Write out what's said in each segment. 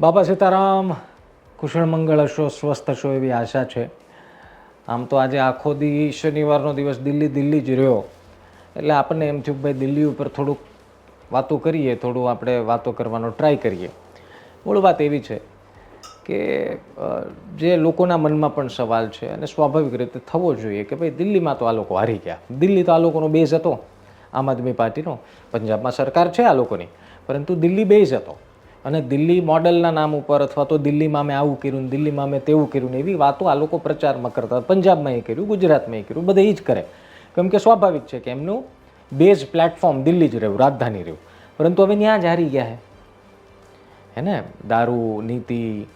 બાપા સીતારામ, કુશળ મંગળ હશો, સ્વસ્થ હશો એવી આશા છે. આમ તો આજે આખો દી શનિવારનો દિવસ દિલ્હી દિલ્હી જ રહ્યો. એટલે આપણને એમ થયું ભાઈ દિલ્હી ઉપર થોડુંક વાતો કરીએ, થોડું આપણે વાતો કરવાનો ટ્રાય કરીએ. મૂળ વાત એવી છે કે જે લોકોના મનમાં પણ સવાલ છે અને સ્વાભાવિક રીતે થવો જોઈએ કે ભાઈ દિલ્હીમાં તો આ લોકો હારી ગયા. દિલ્હી તો આ લોકોનો બેઝ હતો. આમ આદમી પાર્ટીનો. પંજાબમાં સરકાર છે આ લોકોની. પરંતુ દિલ્હી બેઝ હતો. અને દિલ્હી મોડલના નામ ઉપર અથવા તો દિલ્હીમાં મેં આવું કર્યું દિલ્હીમાં મેં તેવું કર્યું ને એવી વાતો આ લોકો પ્રચારમાં કરતા પંજાબમાં એ કર્યું, ગુજરાતમાં એ કર્યું, બધે એ જ કરે. કેમ કે સ્વાભાવિક છે કે એમનું બેઝ પ્લેટફોર્મ દિલ્હી જ રહ્યું, રાજધાની રહ્યું. પરંતુ હવે ત્યાં જ હારી ગયા હે. ને? દારૂ, નીતિ,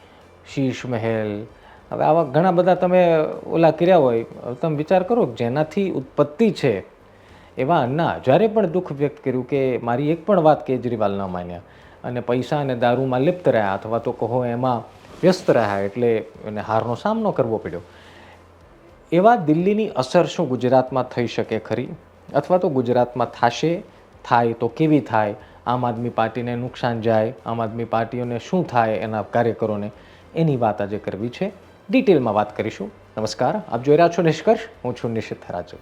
શીશ મહેલ. હવે આવા ઘણા બધા તમે ઓલા કર્યા હોય તમે વિચાર કરો જેનાથી ઉત્પત્તિ છે એવા અન્ના જ્યારે પણ દુઃખ વ્યક્ત કર્યું કે મારી એક પણ વાત કેજરીવાલ ન માન્યા. અને પૈસા અને દારૂમાં લિપ્ત રહ્યા અથવા તો કહો એમાં વ્યસ્ત રહ્યા એટલે એને હારનો સામનો કરવો પડ્યો. એવા દિલ્હીની અસર શું ગુજરાતમાં થઈ શકે ખરી? અથવા તો ગુજરાતમાં થશે? થાય તો કેવી થાય? આમ આદમી પાર્ટીને નુકસાન જાય? આમ આદમી પાર્ટીઓને શું થાય એના કાર્યકરોને? એની વાત આજે કરવી છે. ડિટેલમાં વાત કરીશું. નમસ્કાર. આપ જોઈ રહ્યા છો નિષ્કર્ષ. હું છું નિશિત રાજક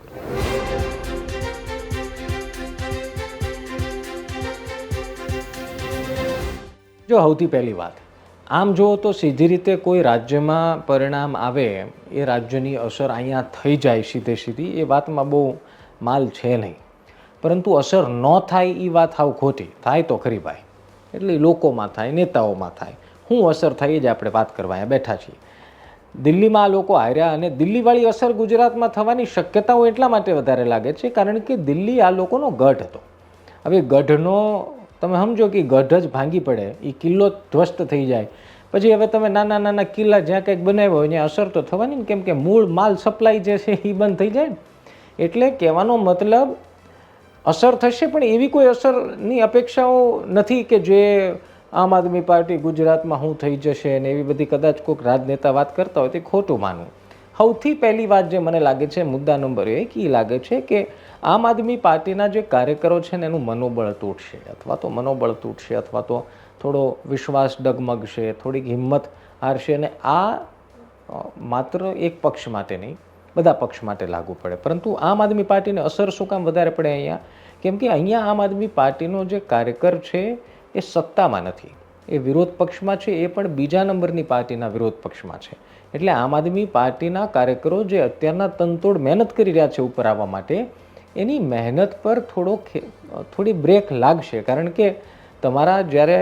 જો સૌથી પહેલી વાત, આમ જુઓ તો સીધી રીતે કોઈ રાજ્યમાં પરિણામ આવે, એ રાજ્યની અસર અહીંયા થઈ જાય સીધે સીધી, એ વાતમાં બહુ માલ છે નહીં. પરંતુ અસર ન થાય એ વાત હાવ ખોટી. થાય તો ખરી ભાઈ. એટલે લોકોમાં થાય, નેતાઓમાં થાય. શું અસર થઈ જ આપણે વાત કરવા બેઠા છીએ. દિલ્હીમાં આ લોકો હાર્યા અને દિલ્હીવાળી અસર ગુજરાતમાં થવાની શક્યતાઓ એટલા માટે વધારે લાગે છે કારણ કે દિલ્હી આ લોકોનો ગઢ હતો. હવે ગઢનો તમે સમજો કે ગઢ જ ભાંગી પડે એ કિલ્લો ધ્વસ્ત થઈ જાય. પછી હવે તમે નાના નાના કિલ્લા જ્યાં કંઈક બનાવ્યો હોય, ત્યાં અસર તો થવાની ને, કેમ કે મૂળ માલ સપ્લાય જે છે એ બંધ થઈ જાય એટલે કહેવાનો મતલબ અસર થશે, પણ એવી કોઈ અસરની અપેક્ષાઓ નથી કે જે આમ આદમી પાર્ટી ગુજરાતમાં શું થઈ જશે ને એવી બધી કદાચ કોઈક રાજનેતા વાત કરતા હોય તે ખોટું માનવું. સૌથી પહેલી વાત જે મને લાગે છે, મુદ્દા નંબર એક એ લાગે છે કે આમ આદમી પાર્ટીના જે કાર્યકરો છે ને, એનું મનોબળ તૂટશે અથવા તો મનોબળ તૂટશે અથવા તો થોડો વિશ્વાસ ડગમગશે, થોડીક હિંમત હારશે અને આ માત્ર એક પક્ષ માટે નહીં, બધા પક્ષ માટે લાગુ પડે. પરંતુ આમ આદમી પાર્ટીને અસર શું કામ વધારે પડે અહીંયા? કેમ કે અહીંયા આમ આદમી પાર્ટીનો જે કાર્યકર છે, એ સત્તામાં નથી. એ વિરોધ પક્ષમાં છે, એ પણ બીજા નંબરની પાર્ટીના વિરોધ પક્ષમાં છે. એટલે આમ આદમી પાર્ટીના કાર્યકરો જે અત્યારના તનતોડ મહેનત કરી રહ્યા છે ઉપર આવવા માટે, એની મહેનત પર થોડો થોડી બ્રેક લાગશે. કારણ કે તમારા જ્યારે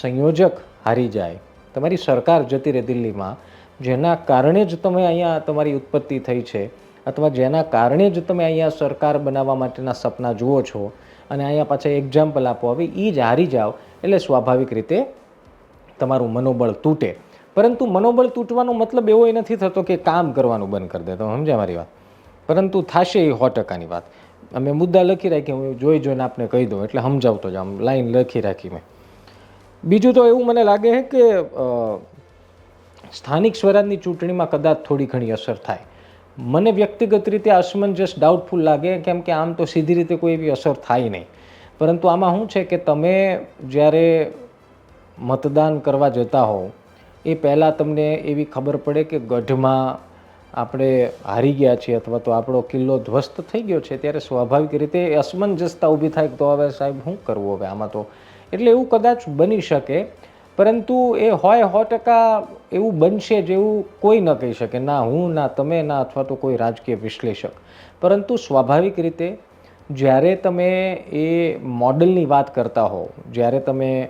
સંયોજક હારી જાય, તમારી સરકાર જતી રહે દિલ્હીમાં, જેના કારણે જ તમે અહીંયા તમારી ઉત્પત્તિ થઈ છે, અથવા જેના કારણે જ તમે અહીંયા સરકાર બનાવવા માટેના સપના જુઓ છો, અને અહીંયા પાછા એક્ઝામ્પલ આપો, હવે એ જ હારી જાઓ, એટલે સ્વાભાવિક રીતે તમારું મનોબળ તૂટે. પરંતુ મનોબળ તૂટવાનો મતલબ એવો નથી થતો કે કામ કરવાનું બંધ કરી દે. તો સમજ્યા મારી વાત? પરંતુ થશે એ સો ટકાની વાત. અમે મુદ્દા લખી રાખી, હું જોઈ જોઈને આપને કહી દઉં, એટલે સમજાવતો જ આમ લાઈન લખી રાખી મેં. બીજું તો એવું મને લાગે છે કે સ્થાનિક સ્વરાજની ચૂંટણીમાં કદાચ થોડી ઘણી અસર થાય. મને વ્યક્તિગત રીતે અસમંજસ ડાઉટફુલ લાગે, કેમ કે આમ તો સીધી રીતે કોઈ એવી અસર થાય નહીં. પરંતુ આમાં શું છે કે તમે જ્યારે મતદાન કરવા જતા હોવ, એ પહેલાં તમને એવી ખબર પડે કે ગઢમાં આપણે હારી ગયા છીએ અથવા તો આપણો કિલ્લો ધ્વસ્ત થઈ ગયો છે, ત્યારે સ્વાભાવિક રીતે અસમંજસતા ઊભી થાય તો હવે સાહેબ શું કરવું હવે આમાં તો? એટલે એવું કદાચ બની શકે, પરંતુ એ હોય સો ટકા એવું બનશે જેવું કોઈ ન કહી શકે, ના હું, ના તમે, ના અથવા તો કોઈ રાજકીય વિશ્લેષક. પરંતુ સ્વાભાવિક રીતે જ્યારે તમે એ મોડલની વાત કરતા હો જ્યારે તમે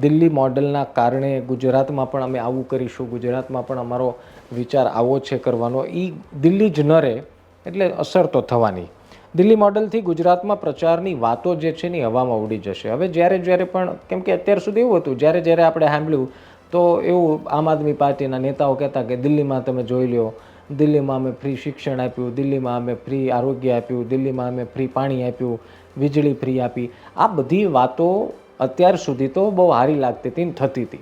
દિલ્હી મોડલના કારણે ગુજરાતમાં પણ અમે આવું કરીશું, ગુજરાતમાં પણ અમારો વિચાર આવો છે કરવાનો. એ દિલ્હી જ ન રહે એટલે અસર તો થવાની. દિલ્હી મોડલથી ગુજરાતમાં પ્રચારની વાતો જે છે ને હવામાં ઉડી જશે. હવે જ્યારે જ્યારે પણ, કેમ કે અત્યાર સુધી એવું હતું, જ્યારે જ્યારે આપણે સાંભળ્યું, તો એવું આમ આદમી પાર્ટીના નેતાઓ કહેતા કે દિલ્હીમાં તમે જોઈ લો દિલ્હીમાં અમે ફ્રી શિક્ષણ આપ્યું, દિલ્હીમાં અમે ફ્રી આરોગ્ય આપ્યું, દિલ્હીમાં અમે ફ્રી પાણી આપ્યું, વીજળી ફ્રી આપી. આ બધી વાતો અત્યાર સુધી તો બહુ સારી લાગતી હતી થતી હતી.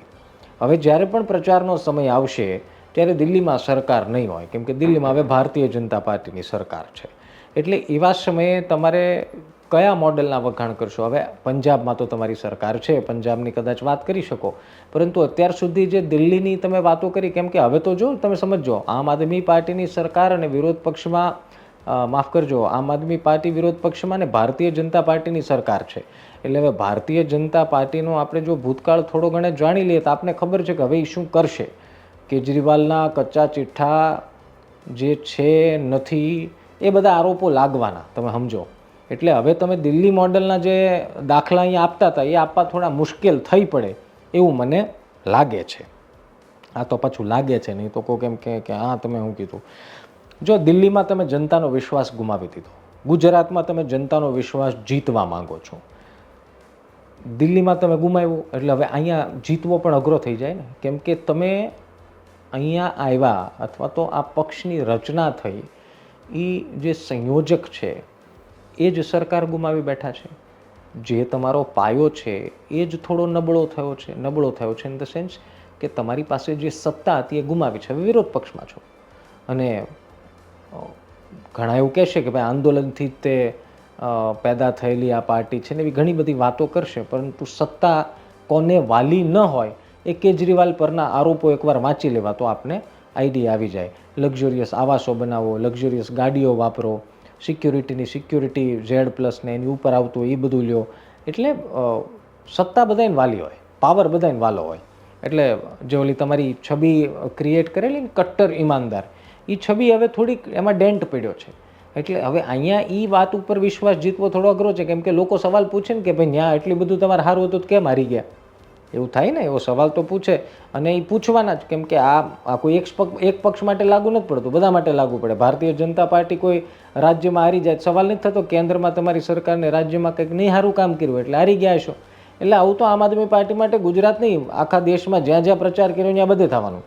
હવે જ્યારે પણ પ્રચારનો સમય આવશે, ત્યારે દિલ્હીમાં સરકાર નહીં હોય. કેમ કે દિલ્હીમાં હવે ભારતીય જનતા પાર્ટીની સરકાર છે. એટલે એવા સમયે તમારે કયા મોડેલના વખાણ કરશો? હવે પંજાબમાં તો તમારી સરકાર છે, પંજાબની કદાચ વાત કરી શકો. પરંતુ અત્યાર સુધી જે દિલ્હીની તમે વાતો કરી, કેમ કે હવે તો જો, તમે સમજો આમ આદમી પાર્ટીની સરકાર અને વિરોધ પક્ષમાં માફ કરજો, આમ આદમી પાર્ટી વિરોધ પક્ષમાં ને ભારતીય જનતા પાર્ટીની સરકાર છે. એટલે હવે ભારતીય જનતા પાર્ટીનો આપણે જો ભૂતકાળ થોડો ઘણો જાણી લઈએ તો આપને ખબર છે કે હવે એ શું કરશે? કેજરીવાલના કચ્ચા ચિઠ્ઠા જે છે, નથી, એ બધા આરોપો લાગવાના, તમે સમજો. એટલે હવે તમે દિલ્હી મોડલના જે દાખલા અહીંયા આપતા હતા, એ આપવા થોડા મુશ્કેલ થઈ પડે એવું મને લાગે છે. આ તો પાછું લાગે છે નહીં તો કોઈ કેમ કે, હા, તમે શું કીધું? જો દિલ્હીમાં તમે જનતાનો વિશ્વાસ ગુમાવી દીધો, ગુજરાતમાં તમે જનતાનો વિશ્વાસ જીતવા માંગો છો, દિલ્હીમાં તમે ગુમાવ્યું, એટલે હવે અહીંયા જીતવો પણ અઘરો થઈ જાય ને? કેમ કે તમે અહીંયા આવ્યા અથવા તો આ પક્ષની રચના થઈ એ જે સંયોજક છે, એ જ સરકાર ગુમાવી બેઠા છે. જે તમારો પાયો છે, એ જ થોડો નબળો થયો છે, નબળો થયો છે ઇન ધ સેન્સ કે તમારી પાસે જે સત્તા હતી એ ગુમાવી છે. હવે વિરોધ પક્ષમાં છો. અને ઘણા એવું કહેશે કે ભાઈ આંદોલનથી તે પેદા થયેલી આ પાર્ટી છે ને એવી ઘણી બધી વાતો કરશે, પરંતુ સત્તા કોને વાલી ન હોય એ કેજરીવાલ પરના આરોપો એકવાર વાંચી લેવા તો આપને આઈડિયા આવી જાય. લક્ઝુરિયસ આવાસો બનાવો, લક્ઝુરિયસ ગાડીઓ વાપરો, સિક્યુરિટીની સિક્યુરિટી, ઝેડ પ્લસ ને એની ઉપર આવતું એ બધું લ્યો. એટલે સત્તા બધાને વાલી હોય, પાવર બધાને વાલો હોય. એટલે જે ઓલી તમારી છબી ક્રિએટ કરેલી ને કટ્ટર ઈમાનદાર એ છબી હવે થોડીક એમાં ડેન્ટ પડ્યો છે. એટલે હવે અહીંયા એ વાત ઉપર વિશ્વાસ જીતવો થોડો અઘરો છે, કેમ કે લોકો સવાલ પૂછે ને કે ભાઈ ત્યાં એટલી બધું તમારે સારું હતું કેમ હારી ગયા? એવું થાય ને, એવો સવાલ તો પૂછે. અને એ પૂછવાના જ, કેમ કે આ આ કોઈ એક પક્ષ એક પક્ષ માટે લાગુ નથી પડતું, બધા માટે લાગુ પડે. ભારતીય જનતા પાર્ટી કોઈ રાજ્યમાં હારી જાય સવાલ નથી થતો, કેન્દ્રમાં તમારી સરકારને રાજ્યમાં કંઈક નહીં સારું કામ કર્યું એટલે હારી ગયા છો. એટલે આવું તો આમ આદમી પાર્ટી માટે ગુજરાત નહીં, આખા દેશમાં જ્યાં જ્યાં પ્રચાર કર્યો ત્યાં બધે થવાનું.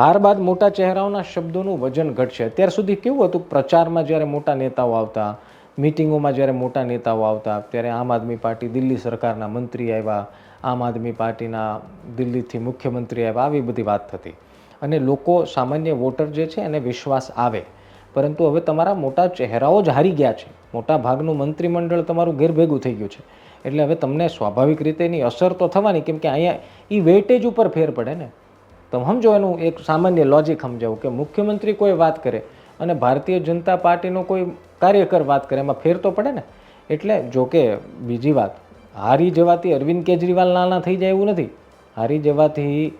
હાર બાદ મોટા ચહેરાઓના શબ્દોનું વજન ઘટશે. અત્યાર સુધી કેવું હતું? પ્રચારમાં જ્યારે મોટા નેતાઓ આવતા, મિટિંગોમાં જ્યારે મોટા નેતાઓ આવતા, ત્યારે આમ આદમી પાર્ટી દિલ્હી સરકારના મંત્રી આવ્યા, આમ આદમી પાર્ટીના દિલ્હીથી મુખ્યમંત્રી આવ્યા, આવી બધી વાત થતી. અને લોકો, સામાન્ય વોટર જે છે એને વિશ્વાસ આવે. પરંતુ હવે તમારા મોટા ચહેરાઓ જ હારી ગયા છે. મોટા ભાગનું મંત્રીમંડળ તમારું ગેરભેગું થઈ ગયું છે. એટલે હવે તમને સ્વાભાવિક રીતે એની અસર તો થવાની, કેમ કે અહીંયા એ વેઇટેજ ઉપર ફેર પડે ને. તમે સમજો એનું એક સામાન્ય લોજિક સમજાવું કે મુખ્યમંત્રી કોઈ વાત કરે અને ભારતીય જનતા પાર્ટીનો કોઈ કાર્યકર વાત કરે, એમાં ફેર તો પડે ને? એટલે જો કે બીજી વાત, હારી જવાથી અરવિંદ કેજરીવાલ નાના થઈ જાય એવું નથી. હારી જવાથી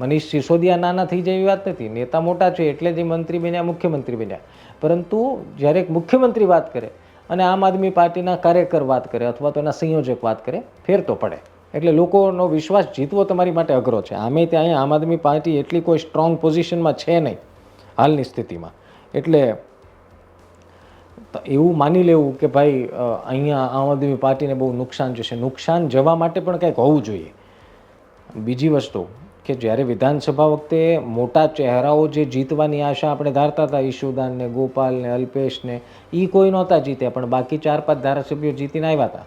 મનીષ સિસોદિયા નાના થઈ જાય એવી વાત નથી. નેતા મોટા છે એટલે જે મંત્રી બન્યા, મુખ્યમંત્રી બન્યા. પરંતુ જ્યારે એક મુખ્યમંત્રી વાત કરે અને આમ આદમી પાર્ટીના કાર્યકર વાત કરે અથવા તો એના સંયોજક વાત કરે, ફેર તો પડે. એટલે લોકોનો વિશ્વાસ જીતવો તમારી માટે અઘરો છે. આમે ત્યાં આમ આદમી પાર્ટી એટલી કોઈ સ્ટ્રોંગ પોઝિશનમાં છે નહીં, હાલની સ્થિતિમાં. એટલે એવું માની લેવું કે ભાઈ અહીંયા આમ આદમી પાર્ટીને બહુ નુકસાન જશે. નુકસાન જવા માટે પણ કંઈક હોવું જોઈએ. બીજી વસ્તુ કે જ્યારે વિધાનસભા વખતે મોટા ચહેરાઓ જે જીતવાની આશા આપણે ધારતા હતા ઈશુદાન ને ગોપાલ ને અલ્પેશ એ કોઈ નહોતા જીત્યા, પણ બાકી ચાર પાંચ ધારાસભ્યો જીતીને આવ્યા હતા.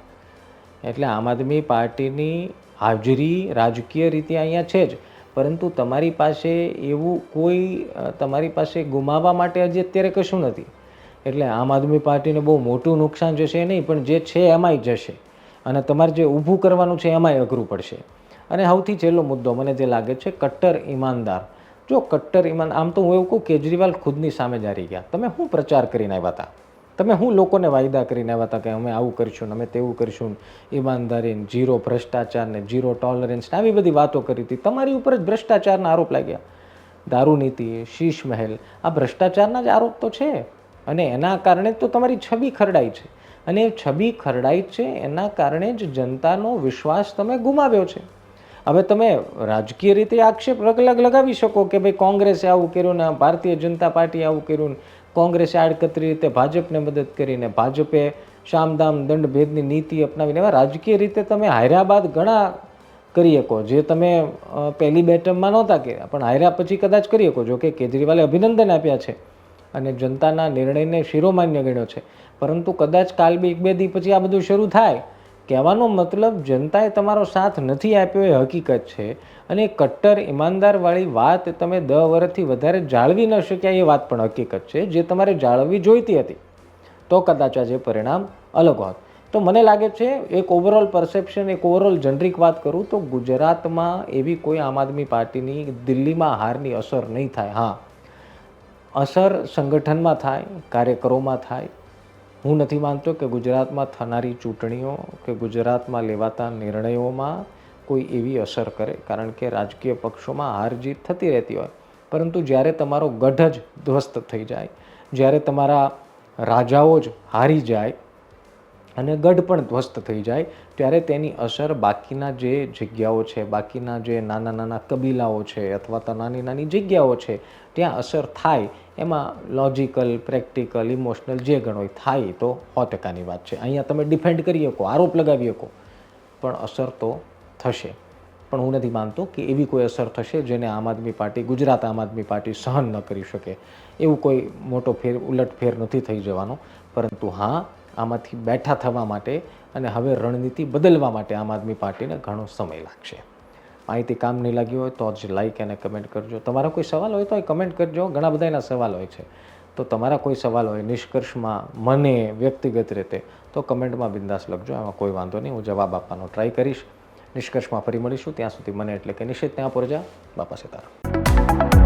એટલે આમ આદમી પાર્ટીની હાજરી રાજકીય રીતે અહીંયા છે જ. પરંતુ તમારી પાસે એવું કોઈ તમારી પાસે ગુમાવવા માટે હજી અત્યારે કશું નથી. એટલે આમ આદમી પાર્ટીને બહુ મોટું નુકસાન જશે નહીં, પણ જે છે એમાંય જશે. અને તમારે જે ઊભું કરવાનું છે એમાંય અઘરું પડશે. અને સૌથી છેલ્લો મુદ્દો મને જે લાગે છે, કટ્ટર ઈમાનદાર. જો કટ્ટર ઈમાન, આમ તો હું એવું કહું, કેજરીવાલ ખુદની સામે જારી ગયા. તમે શું પ્રચાર કરીને આવ્યા હતા? તમે હું લોકોને વાયદા કરીને આવ્યા હતા કે અમે આવું કરીશું અમે તેવું કરીશું ઈમાનદારી જીરો ભ્રષ્ટાચાર ને જીરો ટોલરન્સ આવી બધી વાતો કરી હતી. તમારી ઉપર જ ભ્રષ્ટાચારના આરોપ લાગ્યા. દારૂ નીતિ, શીશ મહેલ, આ ભ્રષ્ટાચારના જ આરોપ તો છે. અને એના કારણે તો તમારી છબી ખરડાઈ છે. અને એ છબી ખરડાઈ છે એના કારણે જ જનતાનો વિશ્વાસ તમે ગુમાવ્યો છે. હવે તમે રાજકીય રીતે આક્ષેપ અલગ લગાવી શકો કે ભાઈ કોંગ્રેસે આવું કર્યું ને ભારતીય જનતા પાર્ટીએ આવું કર્યું કોંગ્રેસે આડકતરી રીતે ભાજપને મદદ કરીને ભાજપે શામદામ દંડ ભેદની નીતિ અપનાવીને એવા રાજકીય રીતે તમે હાર્યા બાદ ઘણા કરી શકો, જે તમે પહેલી બેટમમાં નહોતા કર્યા, પણ હાર્યા પછી કદાચ કરી શકો. જો કે કેજરીવાલે અભિનંદન આપ્યા છે અને જનતાના નિર્ણયને શિરોમાન્ય ગણ્યો છે. પરંતુ કદાચ કાલ બે એક બે દી પછી આ બધું શરૂ થાય કહેવાનો મતલબ જનતાએ તમારો સાથ નથી આપ્યો એ હકીકત છે. અને કટ્ટર, ઈમાનદારવાળી વાત તમે દહ વર્ષથી વધારે જાળવી ન શક્યા એ વાત પણ હકીકત છે, જે તમારે જાળવવી જોઈતી હતી. તો કદાચ આજે પરિણામ અલગ હોત. તો મને લાગે છે, એક ઓવરઓલ પરસેપ્શન એક ઓવરઓલ જનરિક વાત કરું તો ગુજરાતમાં એવી કોઈ આમ આદમી પાર્ટીની દિલ્હીમાં હારની અસર નહીં થાય. હા. અસર સંગઠનમાં થાય, કાર્યકરોમાં થાય હું નથી માનતો કે ગુજરાતમાં થનારી ચૂંટણીઓ કે ગુજરાતમાં લેવાતા નિર્ણયોમાં કોઈ એવી અસર કરે, કારણ કે રાજકીય પક્ષોમાં હાર જીત થતી રહેતી હોય. પરંતુ જ્યારે તમારો ગઢ જ ધ્વસ્ત થઈ જાય, જ્યારે તમારા રાજાઓ જ હારી જાય અને ગઢ પણ ધ્વસ્ત થઈ જાય, ત્યારે તેની અસર બાકીના જે જગ્યાઓ છે, બાકીના જે નાના નાના કબીલાઓ છે અથવા તો નાની નાની જગ્યાઓ છે, ત્યાં અસર થાય. એમાં લોજિકલ પ્રેક્ટિકલ ઇમોશનલ જે ગણો હોય થાય તો સો ટકાની વાત છે. અહીંયા તમે ડિફેન્ડ કરી શકો, આરોપ લગાવી શકો, પણ અસર તો થશે. પણ હું નથી માનતો કે એવી કોઈ અસર થશે જેને આમ આદમી પાર્ટી, ગુજરાત આમ આદમી પાર્ટી સહન ન કરી શકે. એવું કોઈ મોટો ફેર, ઉલટફેર નથી થઈ જવાનો. પરંતુ હા આમાંથી બેઠા થવા માટે અને હવે રણનીતિ બદલવા માટે આમ આદમી પાર્ટીને ઘણો સમય લાગશે. માહિતી કામ નહીં લાગી હોય તો જ લાઈક અને કમેન્ટ કરજો. તમારા કોઈ સવાલ હોય તો એ કમેન્ટ કરજો. ઘણા બધા એના સવાલ હોય છે. તો તમારા કોઈ સવાલ હોય, નિષ્કર્ષમાં મને વ્યક્તિગત રીતે, તો કમેન્ટમાં બિંદાસ લખજો. એમાં કોઈ વાંધો નહીં. હું જવાબ આપવાનો ટ્રાય કરીશ. નિષ્કર્ષમાં ફરી મળીશું. ત્યાં સુધી મને એટલે કે નિશ્ચિત ત્યાં પર જા બાપા સીતારામ.